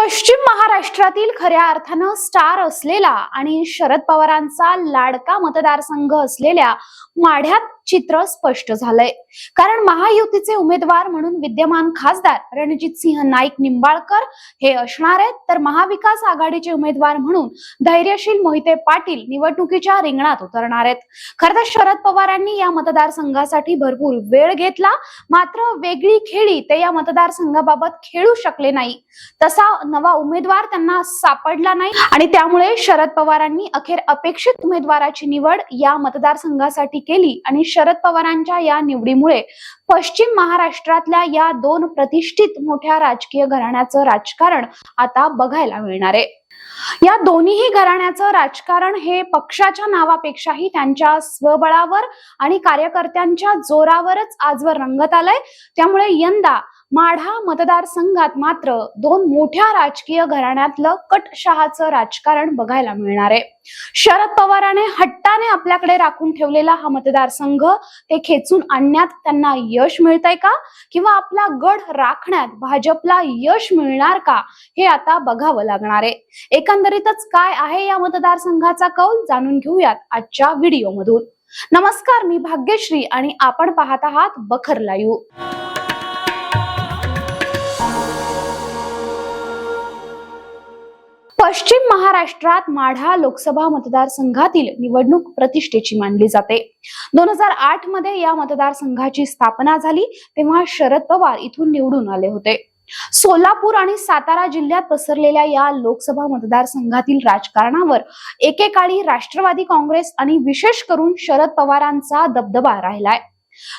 पश्चिम महाराष्ट्रातील खऱ्या अर्थानं स्टार असलेला आणि शरद पवारांचा लाडका मतदारसंघ असलेल्या माढ्यात चित्र स्पष्ट झालंय. कारण महायुतीचे उमेदवार म्हणून विद्यमान खासदार रणजित सिंह नाईक निंबाळकर हे असणार आहेत. तर महाविकास आघाडीचे उमेदवार म्हणून धैर्यशील मोहिते पाटील निवडणुकीच्या रिंगणात उतरणार आहेत. खरं तर शरद पवारांनी या मतदारसंघासाठी भरपूर वेळ घेतला. मात्र वेगळी खेळी ते या मतदारसंघाबाबत खेळू शकले नाही. तसा नवा उमेदवार त्यांना सापडला नाही. आणि त्यामुळे शरद पवारांनी अखेर अपेक्षित उमेदवाराची निवड या मतदारसंघासाठी केली आणि शरद पवारांच्या या निवडीमुळे पश्चिम महाराष्ट्रातल्या या दोन प्रतिष्ठित मोठ्या राजकीय घराण्याचं राजकारण आता बघायला मिळणार आहे. या दोन्हीही घराण्याचं राजकारण हे पक्षाच्या नावापेक्षाही त्यांच्या स्वबळावर आणि कार्यकर्त्यांच्या जोरावरच आजवर रंगत आलंय. त्यामुळे यंदा माढा मतदारसंघात मात्र दोन मोठ्या राजकीय घराण्यातलं कटशहाचं राजकारण बघायला मिळणार आहे. शरद पवाराने हट्टाने आपल्याकडे राखून ठेवलेला हा मतदारसंघ ते खेचून आणण्यात त्यांना यश मिळतंय का? किंवा आपला गड राखण्यात भाजपला यश मिळणार का? हे आता बघावं लागणार आहे. एकंदरीतच काय आहे या मतदारसंघाचा कौल जाणून घेऊयात आजच्या व्हिडिओमधून. नमस्कार मी भाग्यश्री आणि आपण पाहत आहात बखर लाईव्ह. पश्चिम महाराष्ट्रात माढा लोकसभा मतदारसंघातील निवडणूक प्रतिष्ठेची मानली जाते. दोन हजार आठमध्ये या मतदारसंघाची स्थापना झाली तेव्हा शरद पवार इथून निवडून आले होते. सोलापूर आणि सातारा जिल्ह्यात पसरलेल्या या लोकसभा मतदारसंघातील राजकारणावर एकेकाळी राष्ट्रवादी काँग्रेस आणि विशेष करून शरद पवारांचा दबदबा राहिलाय.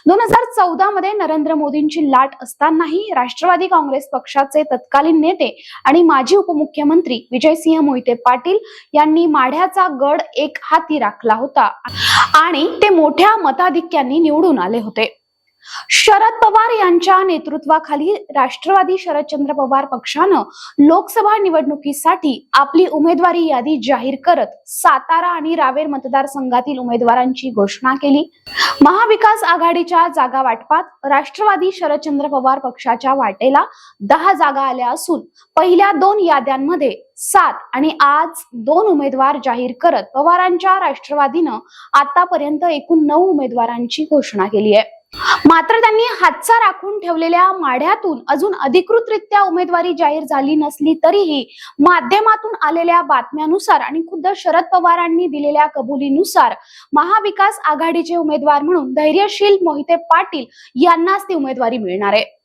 दोन हजार चौदा मध्ये नरेंद्र मोदींची लाट असतानाही राष्ट्रवादी काँग्रेस पक्षाचे तत्कालीन नेते आणि माजी उपमुख्यमंत्री विजयसिंह मोहिते पाटील यांनी माढ्याचा गड एक हाती राखला होता. आणि ते मोठ्या मताधिक्यांनी निवडून आले होते. शरद पवार यांच्या नेतृत्वाखाली राष्ट्रवादी शरदचंद्र पवार पक्षानं लोकसभा निवडणुकीसाठी आपली उमेदवारी यादी जाहीर करत सातारा आणि रावेर मतदारसंघातील उमेदवारांची घोषणा केली. महाविकास आघाडीच्या जागा वाटपात राष्ट्रवादी शरदचंद्र पवार पक्षाच्या वाटेला दहा जागा आल्या असून पहिल्या दोन याद्यांमध्ये सात आणि आज दोन उमेदवार जाहीर करत पवारांच्या राष्ट्रवादीनं आतापर्यंत एकूण नऊ उमेदवारांची घोषणा केली आहे. मात्र त्यांनी हातचा राखून ठेवलेल्या माढ्यातून अजून अधिकृतरित्या उमेदवारी जाहीर झाली नसली तरीही माध्यमातून आलेल्या बातम्यानुसार आणि खुद्द शरद पवारांनी दिलेल्या कबुलीनुसार महाविकास आघाडीचे उमेदवार म्हणून धैर्यशील मोहिते पाटील यांनाच ती उमेदवारी मिळणार आहे.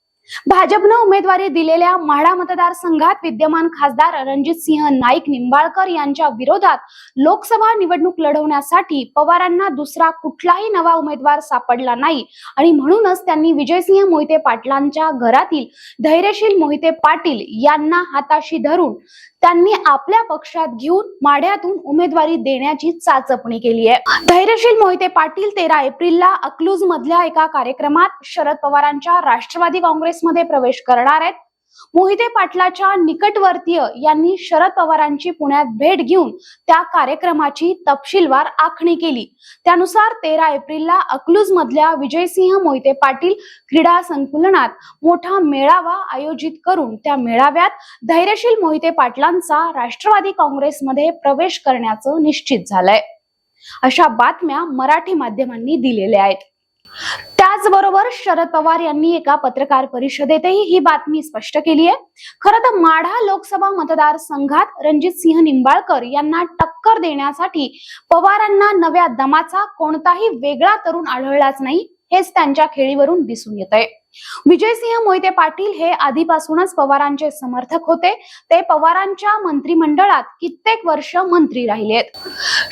भाजपनं उमेदवारी दिलेल्या माढा मतदारसंघात विद्यमान खासदार रणजित सिंह नाईक निंबाळकर यांच्या विरोधात लोकसभा निवडणूक लढवण्यासाठी पवारांना दुसरा कुठलाही नवा उमेदवार सापडला नाही. आणि म्हणूनच त्यांनी विजयसिंह मोहिते पाटलांच्या घरातील धैर्यशील मोहिते पाटील यांना हाताशी धरून त्यांनी आपल्या पक्षात घेऊन माढ्यातून उमेदवारी देण्याची चाचपणी केली आहे. धैर्यशील मोहिते पाटील तेरा एप्रिलला अकलूज मधल्या एका कार्यक्रमात शरद पवारांच्या राष्ट्रवादी काँग्रेस काँग्रेसमध्ये प्रवेश करणार आहेत. मोहिते पाटलाच्या निकटवर्तीय यांनी शरद पवारांची पुण्यात भेट घेऊन त्या कार्यक्रमाची तपशीलवार आखणी केली. त्यानुसार तेरा एप्रिलला अकलूज मधल्या विजयसिंह मोहिते पाटील क्रीडा संकुलनात मोठा मेळावा आयोजित करून त्या मेळाव्यात धैर्यशील मोहिते पाटलांचा राष्ट्रवादी काँग्रेसमध्ये प्रवेश करण्याचं निश्चित झालंय. अशा बातम्या मराठी माध्यमांनी दिलेल्या आहेत. त्याचबरोबर शरद पवार यांनी एका पत्रकार परिषदेतही ही बातमी स्पष्ट केली आहे. खरं तर माढा लोकसभा मतदारसंघात रणजित सिंह निंबाळकर यांना टक्कर देण्यासाठी पवारांना नव्या दमाचा कोणताही वेगळा तरुण आढळलाच नाही हेच त्यांच्या खेळीवरून दिसून येत आहे विजयसिंह मोहिते पाटील हे आधीपासूनच पवारांचे समर्थक होते. ते पवारांच्या मंत्रिमंडळात कित्येक वर्ष मंत्री राहिलेत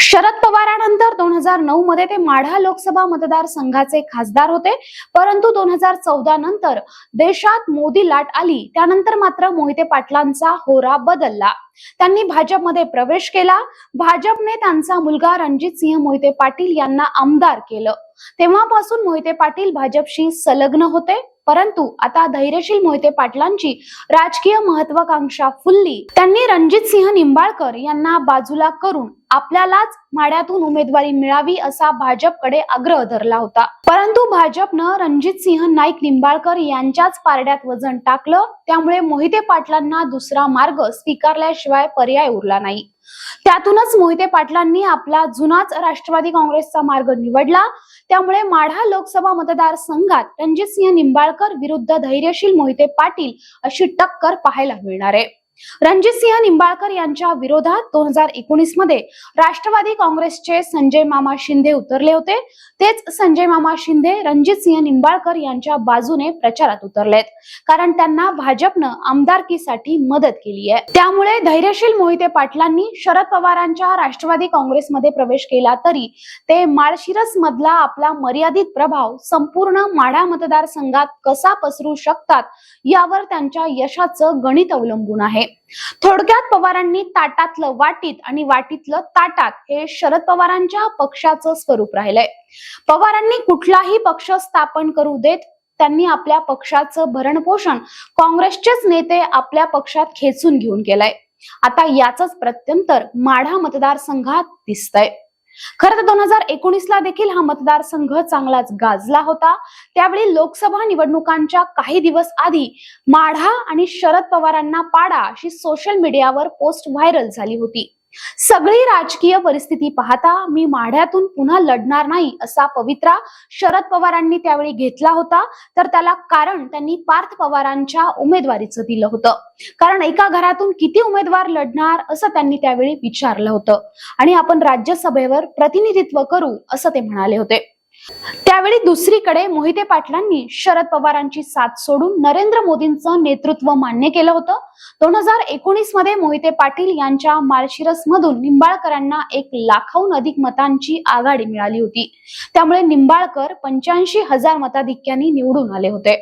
शरद पवारानंतर दोन हजार नऊ मध्ये ते माढा लोकसभा मतदारसंघाचे खासदार होते. परंतु दोन हजार चौदा नंतर देशात मोदी लाट आली. त्यानंतर मात्र मोहिते पाटलांचा होरा बदलला. त्यांनी भाजपमध्ये प्रवेश केला. भाजपने त्यांचा मुलगा रणजित सिंह मोहिते पाटील यांना आमदार केलं. तेव्हापासून मोहिते पाटील भाजपशी संलग्न होते. परंतु आता धैर्यशील मोहिते पाटलांची राजकीय महत्वाकांक्षा फुलली. त्यांनी रणजित सिंह निंबाळकर यांना बाजूला करून आपल्यालाच माड्यातून उमेदवारी मिळावी असा भाजपकडे आग्रह धरला होता. परंतु भाजपनं रणजित सिंह नाईक निंबाळकर यांच्याच पारड्यात वजन टाकलं. त्यामुळे मोहिते पाटलांना दुसरा मार्ग स्वीकारल्याशिवाय पर्याय उरला नाही. त्यातूनच मोहिते पाटलांनी आपला जुनाच राष्ट्रवादी काँग्रेसचा मार्ग निवडला. त्यामुळे माढा लोकसभा मतदारसंघात रणजितसिंह निंबाळकर विरुद्ध धैर्यशील मोहिते पाटील अशी टक्कर पाहायला मिळणार आहे. रणजितसिंह निंबाळकर यांच्या विरोधात दोन हजार एकोणीसमध्ये राष्ट्रवादी काँग्रेसचे संजय मामा शिंदे उतरले होते. तेच संजय मामा शिंदे रणजितसिंह निंबाळकर यांच्या बाजूने प्रचारात उतरलेत. कारण त्यांना भाजपनं आमदारकीसाठी मदत केली आहे. त्यामुळे धैर्यशील मोहिते पाटलांनी शरद पवारांच्या राष्ट्रवादी काँग्रेसमध्ये प्रवेश केला तरी ते माळशिरस मधला आपला मर्यादित प्रभाव संपूर्ण माढा मतदारसंघात कसा पसरू शकतात यावर त्यांच्या यशाचं गणित अवलंबून आहे. थोडक्यात पवारांनी ताटातलं वाटीत आणि वाटीतलं ताटात हे शरद पवारांच्या पक्षाचं स्वरूप राहिलंय. पवारांनी कुठलाही पक्ष स्थापन करू देत त्यांनी आपल्या पक्षाचं भरणपोषण काँग्रेसचेच नेते आपल्या पक्षात खेचून घेऊन केलंय. आता याच प्रत्यंतर माढा मतदारसंघात दिसतंय. खरं तर दोन हजार एकोणीस ला देखील हा मतदारसंघ चांगलाच गाजला होता. त्यावेळी लोकसभा निवडणुकांच्या काही दिवस आधी माढा आणि शरद पवारांना पाडा अशी सोशल मीडियावर पोस्ट व्हायरल झाली होती. सगळी राजकीय परिस्थिती पाहता मी माढ्यातून पुन्हा लढणार नाही असा पवित्रा शरद पवारांनी त्यावेळी घेतला होता. तर त्याला कारण त्यांनी पार्थ पवारांच्या उमेदवारीचं दिलं होतं. कारण एका घरातून किती उमेदवार लढणार असं त्यांनी त्यावेळी विचारलं होतं. आणि आपण राज्यसभेवर प्रतिनिधित्व करू असं ते म्हणाले होते. त्यावेळी दुसरीकडे मोहिते पाटलांनी शरद पवारांची साथ सोडून नरेंद्र मोदींचं नेतृत्व मान्य केलं होतं. दोन हजार एकोणीसमध्ये मोहिते पाटील यांच्या माळशिरस मधून निंबाळकरांना एक लाखाहून अधिक मतांची आघाडी मिळाली होती. त्यामुळे निंबाळकर पंच्याऐंशी हजार मताधिक्यांनी निवडून आले होते.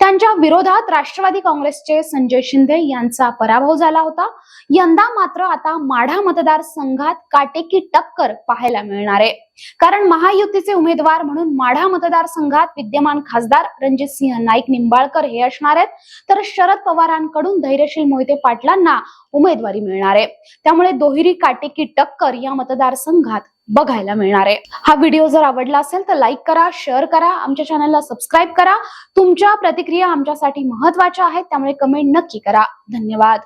त्यांच्या विरोधात राष्ट्रवादी काँग्रेसचे संजय शिंदे यांचा पराभव झाला होता. यंदा मात्र आता माढा मतदारसंघात काटेकी टक्कर पाहायला मिळणार आहे. कारण महायुतीचे उमेदवार म्हणून माढा मतदारसंघात विद्यमान खासदार रणजितसिंह नाईक निंबाळकर हे असणार आहेत. तर शरद पवारांकडून धैर्यशील मोहिते पाटलांना उमेदवारी मिळणार आहे. त्यामुळे दोहिरी काटेकी टक्कर या मतदारसंघात बघायला मिळणार आहे. हा व्हिडिओ जर आवडला असेल तर लाईक करा शेअर करा आमच्या चॅनलला सबस्क्राईब करा. तुमच्या प्रतिक्रिया आमच्यासाठी महत्त्वाच्या आहेत त्यामुळे कमेंट नक्की करा. धन्यवाद.